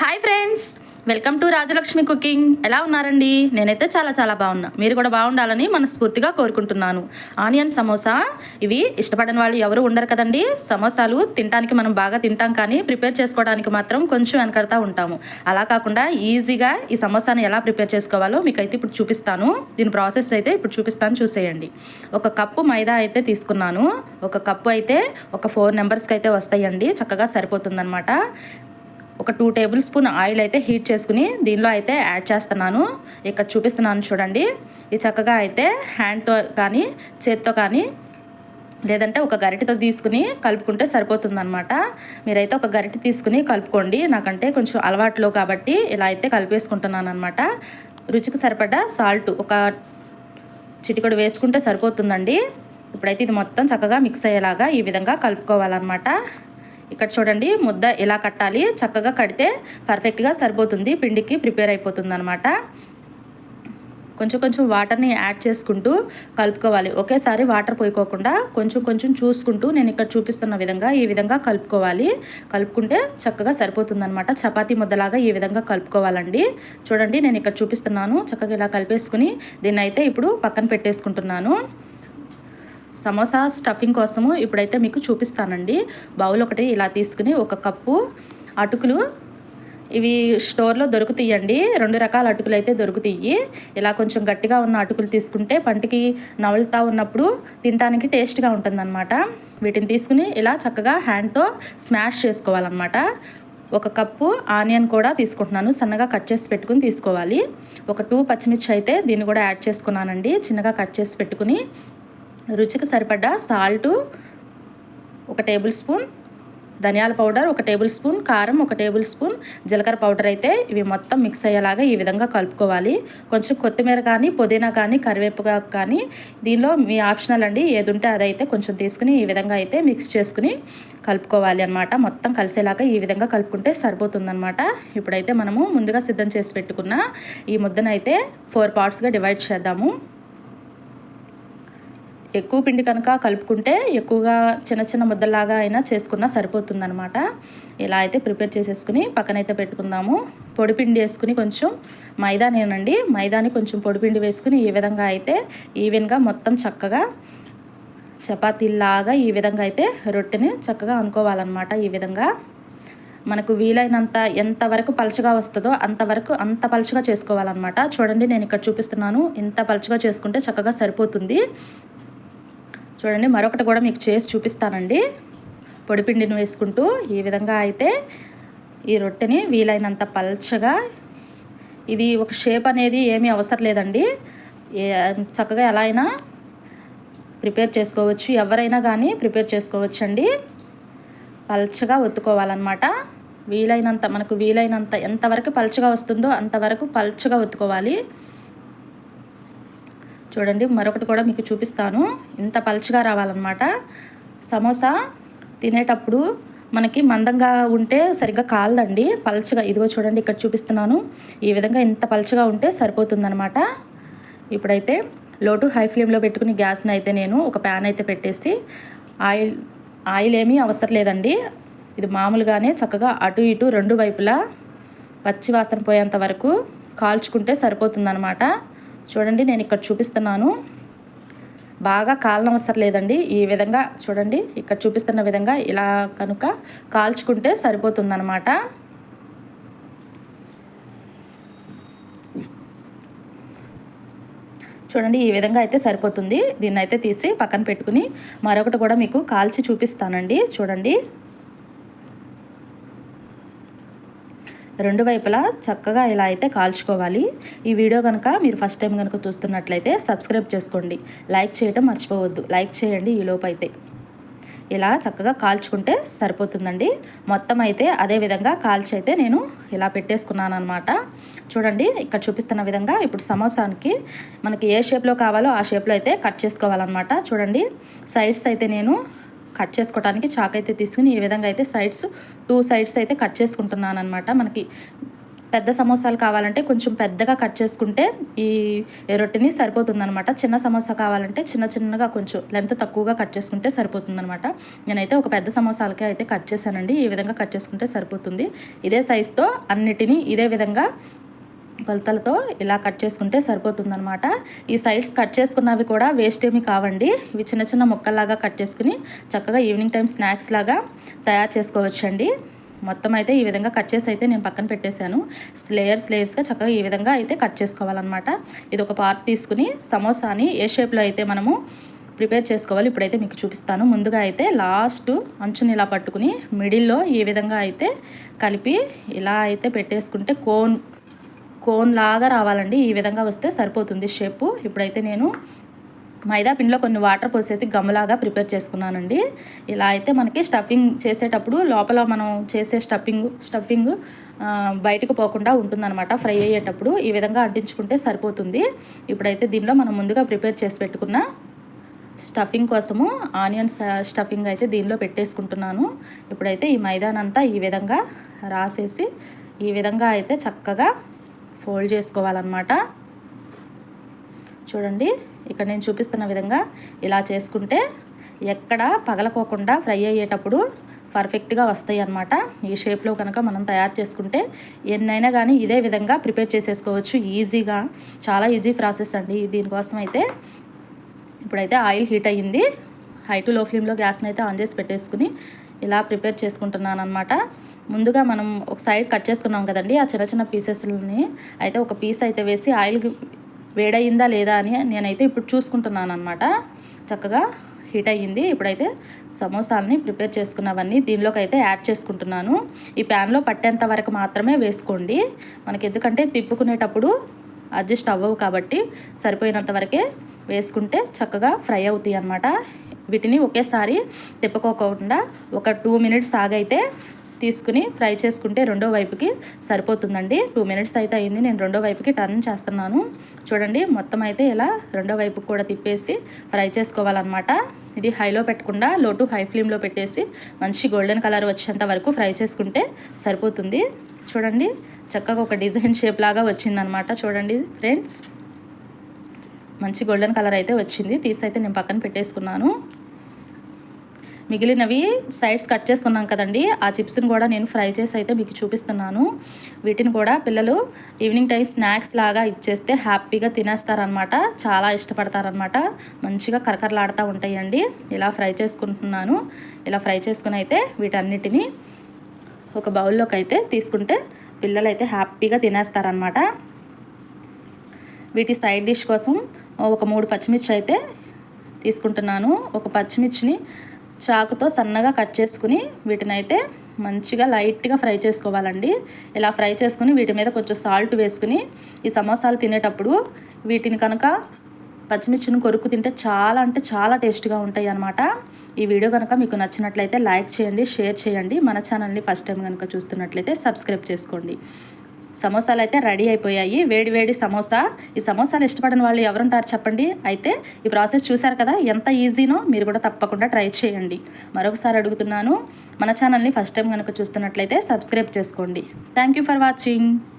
Hi friends welcome to Rajalakshmi cooking ఎలా ఉన్నారండి? నేనైతే చాలా చాలా బాగున్నా. మీరు కూడా బాగుండాలని మనస్ఫూర్తిగా కోరుకుంటున్నాను. ఆనియన్ సమోసా ఇవి ఇష్టపడని వాళ్ళు ఎవరు ఉండరు కదండి. సమోసాలు తినడానికి మనం బాగా తింటాం కానీ ప్రిపేర్ చేసుకోవడానికి మాత్రం కొంచెం వెనకడతా ఉంటాము. అలా కాకుండా ఈజీగా ఈ సమోసాని ఎలా ప్రిపేర్ చేసుకోవాలో మీకు అయితే ఇప్పుడు చూపిస్తాను. దీని ప్రాసెస్ అయితే ఇప్పుడు చూపిస్తాను చూసేయండి. ఒక కప్పు మైదా అయితే తీసుకున్నాను. ఒక కప్పు అయితే ఒక ఫోర్ నెంబర్స్కి అయితే వస్తాయండి. చక్కగా సరిపోతుందనమాట ఒక టూ టేబుల్ స్పూన్ ఆయిల్ అయితే హీట్ చేసుకుని దీనిలో అయితే యాడ్ చేస్తున్నాను. ఇక్కడ చూపిస్తున్నాను చూడండి. ఇది చక్కగా అయితే హ్యాండ్తో కానీ చేత్తో కానీ లేదంటే ఒక గరిటతో తీసుకుని కలుపుకుంటే సరిపోతుందన్నమాట. మీరైతే ఒక గరిటె తీసుకుని కలుపుకోండి. నాకంటే కొంచెం అలవాట్లో కాబట్టి ఇలా అయితే కలిపేసుకుంటున్నాను అనమాట రుచికి సరిపడా సాల్ట్ ఒక చిటికడు వేసుకుంటే సరిపోతుందండి. ఇప్పుడైతే ఇది మొత్తం చక్కగా మిక్స్ అయ్యేలాగా ఈ విధంగా కలుపుకోవాలన్నమాట. ఇక్కడ చూడండి ముద్ద ఇలా కట్టాలి చక్కగా కడితే పర్ఫెక్ట్గా సరిపోతుంది పిండికి ప్రిపేర్ అయిపోతుంది అనమాట కొంచెం కొంచెం వాటర్ని యాడ్ చేసుకుంటూ కలుపుకోవాలి. ఒకేసారి వాటర్ పోయికోకుండా కొంచెం కొంచెం చూసుకుంటూ నేను ఇక్కడ చూపిస్తున్న విధంగా ఈ విధంగా కలుపుకోవాలి. కలుపుకుంటే చక్కగా సరిపోతుందనమాట చపాతీ ముద్దలాగా ఈ విధంగా కలుపుకోవాలండి. చూడండి నేను ఇక్కడ చూపిస్తున్నాను. చక్కగా ఇలా కలిపేసుకుని దీన్ని అయితే ఇప్పుడు పక్కన పెట్టేసుకుంటున్నాను. సమోసా స్టఫింగ్ కోసము ఇప్పుడైతే మీకు చూపిస్తానండి. బౌల్ ఒకటి ఇలా తీసుకుని ఒక కప్పు అటుకులు ఇవి స్టోర్లో దొరుకుతాయండి. రెండు రకాల అటుకులు అయితే దొరుకుతాయి. ఇలా కొంచెం గట్టిగా ఉన్న అటుకులు తీసుకుంటే పంటికి నవలుతా ఉన్నప్పుడు తినడానికి టేస్ట్గా ఉంటుందన్నమాట. వీటిని తీసుకుని ఇలా చక్కగా హ్యాండ్తో స్మాష్ చేసుకోవాలన్నమాట. ఒక కప్పు ఆనియన్ కూడా తీసుకుంటున్నాను. సన్నగా కట్ చేసి పెట్టుకుని తీసుకోవాలి. ఒక టూ పచ్చిమిర్చి అయితే దీన్ని కూడా యాడ్ చేసుకున్నానండి. చిన్నగా కట్ చేసి పెట్టుకుని రుచికి సరిపడ్డ సాల్టు ఒక టేబుల్ స్పూన్ ధనియాల పౌడర్ ఒక టేబుల్ స్పూన్ కారం ఒక టేబుల్ స్పూన్ జీలకర్ర పౌడర్ అయితే ఇవి మొత్తం మిక్స్ అయ్యేలాగా ఈ విధంగా కలుపుకోవాలి. కొంచెం కొత్తిమీర కానీ పుదీనా కానీ కరివేపుగా కానీ దీనిలో మీ ఆప్షనల్ అండి. ఏది ఉంటే అదైతే కొంచెం తీసుకుని ఈ విధంగా అయితే మిక్స్ చేసుకుని కలుపుకోవాలి అనమాట మొత్తం కలిసేలాగా ఈ విధంగా కలుపుకుంటే సరిపోతుందన్నమాట. ఇప్పుడైతే మనము ముందుగా సిద్ధం చేసి పెట్టుకున్న ఈ ముద్దనైతే ఫోర్ పార్ట్స్గా డివైడ్ చేద్దాము. ఎక్కువ పిండి కనుక కలుపుకుంటే ఎక్కువగా చిన్న చిన్న ముద్దలాగా అయినా చేసుకున్నా సరిపోతుందనమాట ఇలా అయితే ప్రిపేర్ చేసేసుకుని పక్కనైతే పెట్టుకుందాము. పొడిపిండి వేసుకుని కొంచెం మైదానేనండి. మైదాని కొంచెం పొడిపిండి వేసుకుని ఈ విధంగా అయితే ఈవెన్గా మొత్తం చక్కగా చపాతీలాగా ఈ విధంగా అయితే రొట్టెని చక్కగా అనుకోవాలన్నమాట ఈ విధంగా. మనకు వీలైనంత ఎంతవరకు పలుచగా వస్తుందో అంతవరకు అంత పలుచగా చేసుకోవాలన్నమాట. చూడండి నేను ఇక్కడ చూపిస్తున్నాను. ఇంత పలుచగా చేసుకుంటే చక్కగా సరిపోతుంది. చూడండి మరొకటి కూడా మీకు చేసి చూపిస్తానండి. పొడిపిండిని వేసుకుంటూ ఈ విధంగా అయితే ఈ రొట్టెని వీలైనంత పల్చగా ఇది ఒక షేప్ అనేది ఏమీ అవసరం లేదండి. చక్కగా ఎలా అయినా ప్రిపేర్ చేసుకోవచ్చు. ఎవరైనా కానీ ప్రిపేర్ చేసుకోవచ్చు అండి పల్చగా ఒత్తుకోవాలన్నమాట. వీలైనంత మనకు వీలైనంత ఎంతవరకు పల్చగా వస్తుందో అంతవరకు పల్చగా ఒత్తుకోవాలి. చూడండి మరొకటి కూడా మీకు చూపిస్తాను. ఇంత పలుచగా రావాలన్నమాట. సమోసా తినేటప్పుడు మనకి మందంగా ఉంటే సరిగ్గా కాలదండి పల్చగా. ఇదిగో చూడండి ఇక్కడ చూపిస్తున్నాను. ఈ విధంగా ఇంత పలుచగా ఉంటే సరిపోతుందనమాట ఇప్పుడైతే లోటు హై ఫ్లేమ్లో పెట్టుకుని గ్యాస్ని అయితే నేను ఒక ప్యాన్ అయితే పెట్టేసి ఆయిల్ ఆయిల్ ఏమీ అవసరం లేదండి. ఇది మామూలుగానే చక్కగా అటు ఇటు రెండు వైపులా పచ్చి వాసన పోయేంత వరకు కాల్చుకుంటే సరిపోతుందనమాట చూడండి నేను ఇక్కడ చూపిస్తున్నాను. బాగా కాలనవసరం లేదండి ఈ విధంగా చూడండి ఇక్కడ చూపిస్తున్న విధంగా ఇలా కనుక కాల్చుకుంటే సరిపోతుందన్నమాట. చూడండి ఈ విధంగా అయితే సరిపోతుంది. దీన్ని అయితే తీసి పక్కన పెట్టుకుని మరొకటి కూడా మీకు కాల్చి చూపిస్తానండి. చూడండి. రెండు వైపులా చక్కగా ఇలా అయితే కాల్చుకోవాలి. ఈ వీడియో కనుక మీరు ఫస్ట్ టైం కనుక చూస్తున్నట్లయితే సబ్స్క్రైబ్ చేసుకోండి. లైక్ చేయడం మర్చిపోవద్దు. లైక్ చేయండి ఈ లోపు అయితే. ఇలా చక్కగా కాల్చుకుంటే సరిపోతుందండి. మొత్తం అయితే అదే విధంగా కాల్చి అయితే నేను ఇలా పెట్టేసుకున్నాను అనమాట చూడండి ఇక్కడ చూపిస్తున్న విధంగా ఇప్పుడు సమోసానికి మనకి ఏ షేప్లో కావాలో ఆ షేప్లో అయితే కట్ చేసుకోవాలన్నమాట. చూడండి సైడ్స్ అయితే నేను కట్ చేసుకోవడానికి చాక్ అయితే తీసుకుని ఈ విధంగా అయితే సైడ్స్ టూ సైడ్స్ అయితే కట్ చేసుకుంటున్నాను అనమాట మనకి పెద్ద సమోసాలు కావాలంటే కొంచెం పెద్దగా కట్ చేసుకుంటే ఈ రొట్టెని సరిపోతుందనమాట చిన్న సమోసా కావాలంటే చిన్న చిన్నగా కొంచెం లెంత్ తక్కువగా కట్ చేసుకుంటే సరిపోతుందనమాట నేనైతే ఒక పెద్ద సమోసాలకే అయితే కట్ చేశానండి. ఈ విధంగా కట్ చేసుకుంటే సరిపోతుంది. ఇదే సైజుతో అన్నిటినీ ఇదే విధంగా కొలతలతో ఇలా కట్ చేసుకుంటే సరిపోతుందనమాట ఈ సైడ్స్ కట్ చేసుకున్నవి కూడా వేస్ట్ ఏమి కావండి. ఇవి చిన్న చిన్న ముక్కల్లాగా కట్ చేసుకుని చక్కగా ఈవినింగ్ టైం స్నాక్స్ లాగా తయారు చేసుకోవచ్చండి. మొత్తం అయితే ఈ విధంగా కట్ చేసి అయితే నేను పక్కన పెట్టేశాను. లేయర్స్ లేయర్స్గా చక్కగా ఈ విధంగా అయితే కట్ చేసుకోవాలన్నమాట. ఇది ఒక పార్ట్ తీసుకుని సమోసాని ఏ షేప్లో అయితే మనము ప్రిపేర్ చేసుకోవాలి ఇప్పుడైతే మీకు చూపిస్తాను. ముందుగా అయితే లాస్ట్ అంచుని ఇలా పట్టుకుని మిడిల్లో ఈ విధంగా అయితే కలిపి ఇలా అయితే పెట్టేసుకుంటే కోన్ కోన్ లాగా రావాలండి. ఈ విధంగా వస్తే సరిపోతుంది షేపు ఇప్పుడైతే నేను మైదా పిండిలో కొన్ని వాటర్ పోసేసి గమ్ములాగా ప్రిపేర్ చేసుకున్నానండి. ఇలా అయితే మనకి స్టఫింగ్ చేసేటప్పుడు లోపల మనం చేసే స్టఫింగ్ స్టఫింగ్ బయటకు పోకుండా ఉంటుందన్నమాట ఫ్రై అయ్యేటప్పుడు. ఈ విధంగా అంటించుకుంటే సరిపోతుంది. ఇప్పుడైతే దీనిలో మనం ముందుగా ప్రిపేర్ చేసి పెట్టుకున్న స్టఫింగ్ కోసము ఆనియన్స్ స్టఫింగ్ అయితే దీనిలో పెట్టేసుకుంటున్నాను. ఇప్పుడైతే ఈ మైదానంతా ఈ విధంగా రాసేసి ఈ విధంగా అయితే చక్కగా ఫోల్డ్ చేసుకోవాలన్నమాట. చూడండి ఇక్కడ నేను చూపిస్తున్న విధంగా ఇలా చేసుకుంటే ఎక్కడ పగలకోకుండా ఫ్రై అయ్యేటప్పుడు పర్ఫెక్ట్గా వస్తాయి అన్నమాట ఈ షేప్లో కనుక మనం తయారు చేసుకుంటే ఎన్నైనా కానీ ఇదే విధంగా ప్రిపేర్ చేసేసుకోవచ్చు. ఈజీగా చాలా ఈజీ ప్రాసెస్ అండి. దీనికోసం అయితే ఇప్పుడైతే ఆయిల్ హీట్ అయ్యింది. హై టు లో ఫ్లేమ్లో గ్యాస్ని అయితే ఆన్ చేసి పెట్టేసుకుని ఇలా ప్రిపేర్ చేసుకుంటున్నాను అనమాట ముందుగా మనం ఒక సైడ్ కట్ చేసుకున్నాం కదండి ఆ చిన్న చిన్న పీసెస్ని అయితే ఒక పీస్ అయితే వేసి ఆయిల్ వేడయిందా లేదా అని నేనైతే ఇప్పుడు చూసుకుంటున్నాను అనమాట చక్కగా హీట్ అయ్యింది. ఇప్పుడైతే సమోసాలని ప్రిపేర్ చేసుకున్నవన్నీ దీనిలోకి అయితే యాడ్ చేసుకుంటున్నాను. ఈ ప్యాన్లో పట్టేంత వరకు మాత్రమే వేసుకోండి. మనకి ఎందుకంటే తిప్పుకునేటప్పుడు అడ్జస్ట్ అవ్వవు కాబట్టి సరిపోయినంత వరకే వేసుకుంటే చక్కగా ఫ్రై అవుతాయి అన్నమాట వీటిని ఒకేసారి తిప్పుకోకుండా ఒక టూ మినిట్స్ ఆగైతే తీసుకుని ఫ్రై చేసుకుంటే రెండో వైపుకి సరిపోతుందండి. టూ మినిట్స్ అయితే అయింది. నేను రెండో వైపుకి టర్న్ చేస్తున్నాను. చూడండి మొత్తం అయితే ఇలా రెండో వైపుకి కూడా తిప్పేసి ఫ్రై చేసుకోవాలన్నమాట. ఇది హైలో పెట్టకుండా లో టు హై ఫ్లేమ్లో పెట్టేసి మంచి గోల్డెన్ కలర్ వచ్చేంత వరకు ఫ్రై చేసుకుంటే సరిపోతుంది. చూడండి చక్కగా ఒక డిజైన్ షేప్ లాగా వచ్చిందనమాట చూడండి ఫ్రెండ్స్ మంచి గోల్డెన్ కలర్ అయితే వచ్చింది. తీసి అయితే నేను పక్కన పెట్టేసుకున్నాను. మిగిలినవి సైడ్స్ కట్ చేసుకున్నాం కదండి. ఆ చిప్స్ని కూడా నేను ఫ్రై చేసి అయితే మీకు చూపిస్తున్నాను. వీటిని కూడా పిల్లలు ఈవినింగ్ టైం స్నాక్స్ లాగా ఇచ్చేస్తే హ్యాపీగా తినేస్తారనమాట చాలా ఇష్టపడతారనమాట మంచిగా కరకరలాడుతూ ఉంటాయండి. ఇలా ఫ్రై చేసుకుంటున్నాను. ఇలా ఫ్రై చేసుకుని అయితే వీటన్నిటిని ఒక బౌల్లోకి అయితే తీసుకుంటే పిల్లలు అయితే హ్యాపీగా తినేస్తారనమాట వీటి సైడ్ డిష్ కోసం ఒక మూడు పచ్చిమిర్చి అయితే తీసుకుంటున్నాను. ఒక పచ్చిమిర్చిని చాకుతో సన్నగా కట్ చేసుకుని వీటిని అయితే మంచిగా లైట్గా ఫ్రై చేసుకోవాలండి. ఇలా ఫ్రై చేసుకుని వీటి మీద కొంచెం సాల్ట్ వేసుకుని ఈ సమోసాలు తినేటప్పుడు వీటిని కనుక పచ్చిమిర్చిని కొరుకు తింటే చాలా అంటే చాలా టేస్ట్గా ఉంటాయి అనమాట ఈ వీడియో కనుక మీకు నచ్చినట్లయితే లైక్ చేయండి షేర్ చేయండి. మన ఛానల్ని ఫస్ట్ టైం కనుక చూస్తున్నట్లయితే సబ్స్క్రైబ్ చేసుకోండి. సమోసాలు అయితే రెడీ అయిపోయాయి. వేడి వేడి సమోసా. ఈ సమోసాలు ఇష్టపడిన వాళ్ళు ఎవరుంటారు చెప్పండి. అయితే ఈ ప్రాసెస్ చూశారు కదా ఎంత ఈజీనో మీరు కూడా తప్పకుండా ట్రై చేయండి. మరొకసారి అడుగుతున్నాను మన ఛానల్ని ఫస్ట్ టైం కనుక చూస్తున్నట్లయితే సబ్స్క్రైబ్ చేసుకోండి. Thank you for watching.